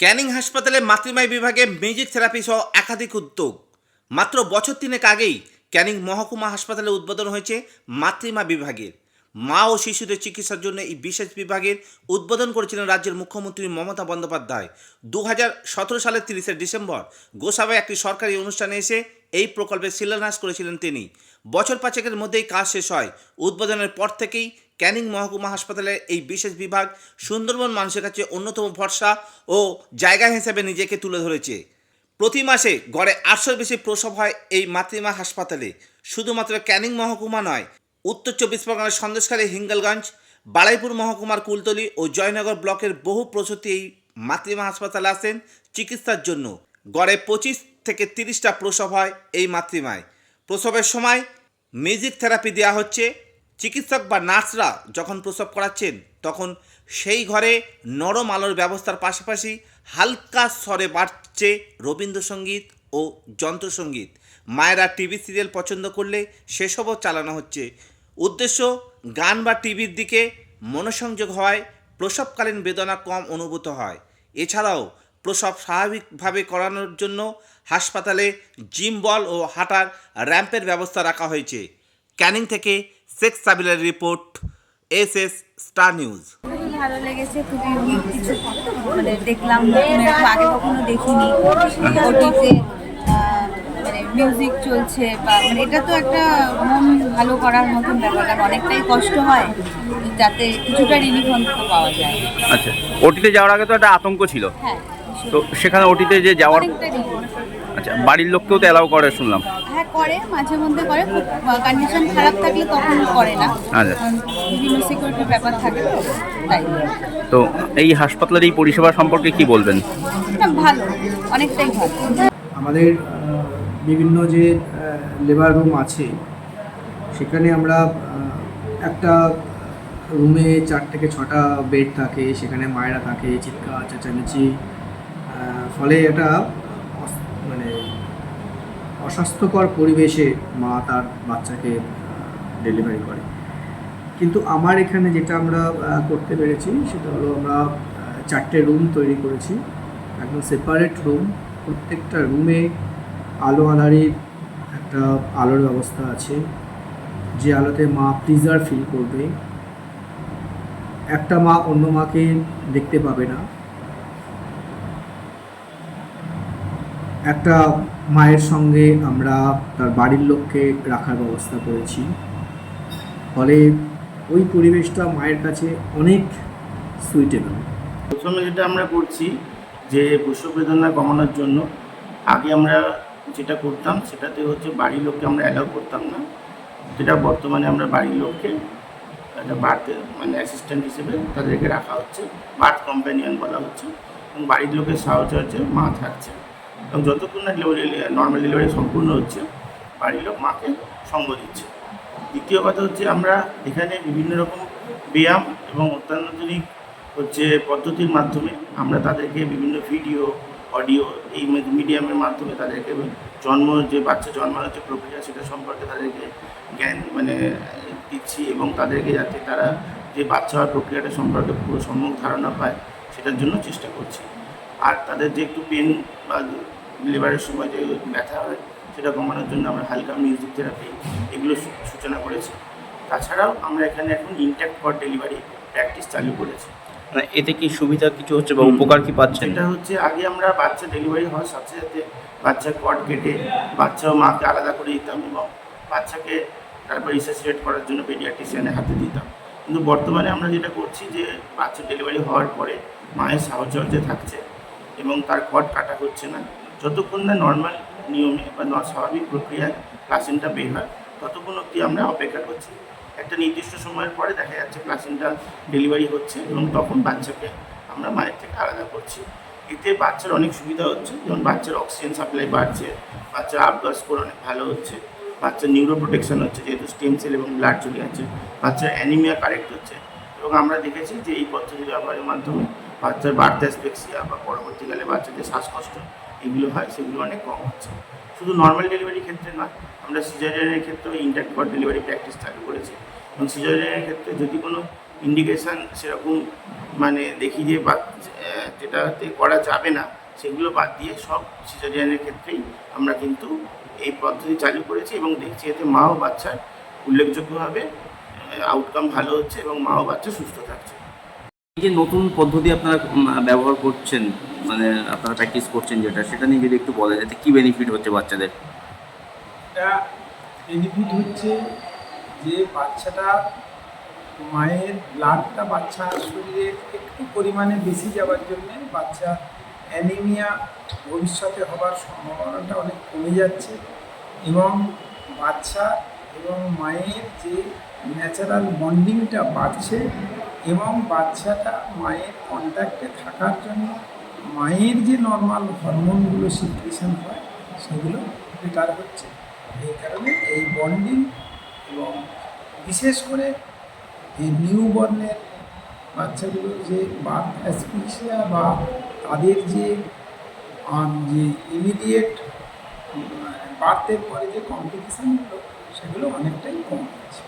ক্যানিং হাসপাতালে মাতৃমায় বিভাগে music therapy সহ একাধিক উদ্যোগ। মাত্র বছর তিনেক আগেই ক্যানিং মহকুমা হাসপাতালে উদ্বোধন হয়েছে মাতৃমা বিভাগের। মা ও শিশুদের চিকিৎসার জন্য এই বিশেষ বিভাগের উদ্বোধন করেছিলেন রাজ্যের মুখ্যমন্ত্রী মমতা বন্দ্যোপাধ্যায়। দু হাজার সতেরো সালের তিরিশে ডিসেম্বর গোসাবায় একটি সরকারি অনুষ্ঠানে এসে এই প্রকল্পের শিলান্যাস করেছিলেন তিনি। বছর পাঁচেকের মধ্যেই কাজ শেষ হয়। উদ্বোধনের পর থেকেই ক্যানিং মহকুমা হাসপাতালের এই বিশেষ বিভাগ সুন্দরবন মানুষের কাছে অন্যতম ভরসা ও জায়গা হিসেবে নিজেকে তুলে ধরেছে। প্রতি মাসে গড়ে আটশোর বেশি প্রসব হয় এই মাতৃমা হাসপাতালে। শুধুমাত্র ক্যানিং মহকুমা নয়, উত্তর চব্বিশ পরগনার সন্দেশখালী, হিঙ্গলগঞ্জ বাড়াইপুর মহকুমার কুলতলি ও জয়নগর ব্লকের বহু প্রসূতি এই মাতৃমা হাসপাতালে আসেন চিকিৎসার জন্য। গড়ে পঁচিশ থেকে তিরিশটা প্রসব হয় এই মাতৃমায়। প্রসবের সময় মিউজিক থেরাপি দেওয়া হচ্ছে। চিকিৎসক বা নার্সরা যখন প্রসব করাচ্ছেন, তখন সেই ঘরে নরম আলোর ব্যবস্থার পাশাপাশি হালকা স্বরে বাড়ছে রবীন্দ্রসঙ্গীত ও যন্ত্রসঙ্গীত। মায়েরা টিভি সিরিয়াল পছন্দ করলে সেসবও চালানো হচ্ছে। উদ্দেশ্য, গান বা টিভির দিকে মনোসংযোগ হওয়ায় প্রসবকালীন বেদনা কম অনুভূত হয়। এছাড়াও প্রসব স্বাভাবিকভাবে করানোর জন্য হাসপাতালে জিম বল ও হাঁটার র্যাম্পের ব্যবস্থা রাখা হয়েছে। ক্যানিং থেকে Sheikh সাবিলার report S S star news. ভালো লেগেছে খুবই কিছু মানে দেখলাম নতুন আগে কখনো দেখিনি। ওটিতে মানে মিউজিক চলছে বা মানে এটা তো একটা মন ভালো করার মতন ব্যাপার কারণ অনেকটাই কষ্ট হয় যাতে কিছুটা রিলিফ অন্তত পাওয়া যায়। আচ্ছা ওটিতে যাওয়ার আগে তো একটা আতঙ্ক ছিল। হ্যাঁ। তো সেখানে ওটিতে যে যাওয়ার অনেকটা। আচ্ছা বাড়ির লোককেও তো অ্যালাউ করে শুনলাম। হ্যাঁ করে মাঝে মধ্যে করে খুব কন্ডিশন খারাপ থাকলে তখন করে না। আচ্ছা। কারণ বিভিন্ন সিকিউরিটির ব্যাপার থাকে তো তাই। তো এই হাসপাতালের এই পরিষেবা সম্পর্কে কি বলবেন? না, ভালো অনেকটাই ভালো। আমাদের আহ, বিভিন্ন যে লেবার রুম আছে সেখানে আমরা আহ, একটা রুমে চার থেকে ছটা বেড থাকে সেখানে মায়েরা থাকে চিৎকার চেঁচামেচি ফলে এটা মানে অস্বাস্থ্যকর পরিবেশে মা তার বাচ্চাকে ডেলিভারি করে। কিন্তু আমার এখানে যেটা আমরা করতে পেরেছি সেটা হলো আমরা চারটে রুম তৈরি করেছি। একদম সেপারেট রুম প্রত্যেকটা রুমে আলো আধারির একটা আলোর ব্যবস্থা আছে। যে আলোতে মা প্রিজার ফিল করবে। একটা মা অন্য মাকে দেখতে পাবে না। একটা মায়ের সঙ্গে আমরা তার বাড়ির লোককে রাখার ব্যবস্থা করেছি। ফলে ওই পরিবেশটা মায়ের কাছে অনেক সুইটেবল প্রথমে যেটা আমরা করছি, যে প্রসব বেদনা কমানোর জন্য, আগে আমরা যেটা করতাম, সেটাতে হচ্ছে বাড়ির লোককে আমরা অ্যালাউ করতাম না। যেটা বর্তমানে আমরা বাড়ির লোককে, একটা বার্থ মানে অ্যাসিস্ট্যান্ট হিসেবে তাদেরকে রাখা হচ্ছে বার্থ কম্প্যানিয়ন বলা হচ্ছে। এবং বাড়ির লোকের সাহচর্যে মা থাকছে। এবং যতক্ষণ না নর্মাল ডেলিভারি সম্পূর্ণ হচ্ছে বাড়ির লোক, মাকে সঙ্গ দিচ্ছে। দ্বিতীয় কথা হচ্ছে আমরা এখানে বিভিন্ন রকম ব্যায়াম এবং অত্যাধুনিক হচ্ছে পদ্ধতির মাধ্যমে আমরা তাদেরকে বিভিন্ন ভিডিও অডিও এই মিডিয়ামের মাধ্যমে তাদেরকে জন্ম যে বাচ্চা জন্মানোর যে প্রক্রিয়া সেটা সম্পর্কে তাদেরকে জ্ঞান মানে দিচ্ছি এবং তাদেরকে যাতে তারা যে বাচ্চা হওয়ার প্রক্রিয়াটা সম্পর্কে পুরো সম্যক ধারণা পায়, সেটার জন্য চেষ্টা করছি। আর তাদের যে একটু পেন বা ডেলিভারির সময় যে ব্যথা হয় সেটা কমানোর জন্য আমরা হালকা মিউজিক থেরাপি এগুলো সূচনা করেছি। তাছাড়াও আমরা এখানে এখন ইনট্যাক্ট ফর ডেলিভারি প্র্যাকটিস চালু করেছি। মানে এতে কি সুবিধা কিছু হচ্ছে বা উপকার কি পাচ্ছেন? এটা হচ্ছে আগে আমরা বাচ্চা ডেলিভারি হওয়ার সাথে সাথে বাচ্চার কট কেটে বাচ্চা ও মাকে আলাদা করে দিতাম এবং বাচ্চাকে তারপর রিসার্চিয়েট করার জন্য পেডিয়াট্রিশিয়ানের হাতে দিতাম। কিন্তু বর্তমানে আমরা যেটা করছি যে বাচ্চা ডেলিভারি হওয়ার পরে মায়ের সাহচর্যে থাকছে। এবং তার কট কাটা হচ্ছে না। যতক্ষণ না নর্মাল নিয়মে বা স্বাভাবিক প্রক্রিয়ায় প্লাসেন্টা বের হয়, ততক্ষণ অবধি আমরা অপেক্ষা করছি। একটা নির্দিষ্ট সময়ের পরে দেখা যাচ্ছে প্লাসেন্টা ডেলিভারি হচ্ছে এবং তখন বাচ্চাকে আমরা মায়ের থেকে আলাদা করছি। এতে বাচ্চার অনেক সুবিধা হচ্ছে, যেমন বাচ্চার অক্সিজেন সাপ্লাই বাড়ছে, বাচ্চার আবগাস স্কোর অনেক ভালো হচ্ছে, বাচ্চার নিউরো প্রোটেকশন হচ্ছে, যেহেতু স্টেম সেল এবং ব্লাড চলে যাচ্ছে, বাচ্চার অ্যানিমিয়া কারেক্ট হচ্ছে। এবং আমরা দেখেছি যে এই পদ্ধতি ব্যবহারের মাধ্যমে বাচ্চার বার্থ অ্যাসপেক্সিয়া বা পরবর্তীকালে বাচ্চাদের শ্বাসকষ্ট, এগুলো হয়, সেগুলো অনেক কম হচ্ছে। শুধু নর্মাল ডেলিভারি ক্ষেত্রে নয়, আমরা সিজারিয়ানের ক্ষেত্রেও ইন্টাক্ট ফর ডেলিভারি প্র্যাকটিস চালু করেছি। এবং সিজারিয়ানের ক্ষেত্রে যদি কোনো ইন্ডিকেশান সেরকম মানে দেখি যে বা যেটাতে করা যাবে না, সেগুলো বাদ দিয়ে সব সিজারিয়ানের ক্ষেত্রেই আমরা কিন্তু এই পদ্ধতি চালু করেছি এবং দেখছি এতে মা ও বাচ্চার উল্লেখযোগ্যভাবে আউটকাম ভালো হচ্ছে এবং মা ও বাচ্চা সুস্থ থাকছে। যে নতুন পদ্ধতি আপনারা ব্যবহার করছেন মানে আপনারা প্র্যাকটিস করছেন যেটা, সেটা নিয়ে যদি একটু বলেন, এতে কী বেনিফিট হচ্ছে বাচ্চাদের? একটা বেনিফিট হচ্ছে যে বাচ্চাটা, মায়ের ব্লাডটা বাচ্চার শরীরে একটু পরিমাণে বেশি যাওয়ার জন্য বাচ্চা অ্যানিমিয়া ভবিষ্যতে হবার সম্ভাবনাটা অনেক কমে যাচ্ছে এবং বাচ্চা এবং মায়ের যে ন্যাচারাল বন্ডিংটা বাড়ছে এবং বাচ্চাটা মায়ের কন্ট্যাক্টে থাকার জন্য মায়ের যে নর্মাল হরমোনগুলো সিক্রেশন হয়, সেগুলো বেটার হচ্ছে। এই কারণে এই বন্ডিং এবং বিশেষ করে এই নিউ বর্নের বাচ্চাগুলোর যে বার্থ অ্যাসপিক্সিয়া বা তাদের যে যে ইমিডিয়েট বার্থের পরে যে কম্পিটিশানগুলো সেগুলো অনেকটাই কম হচ্ছে।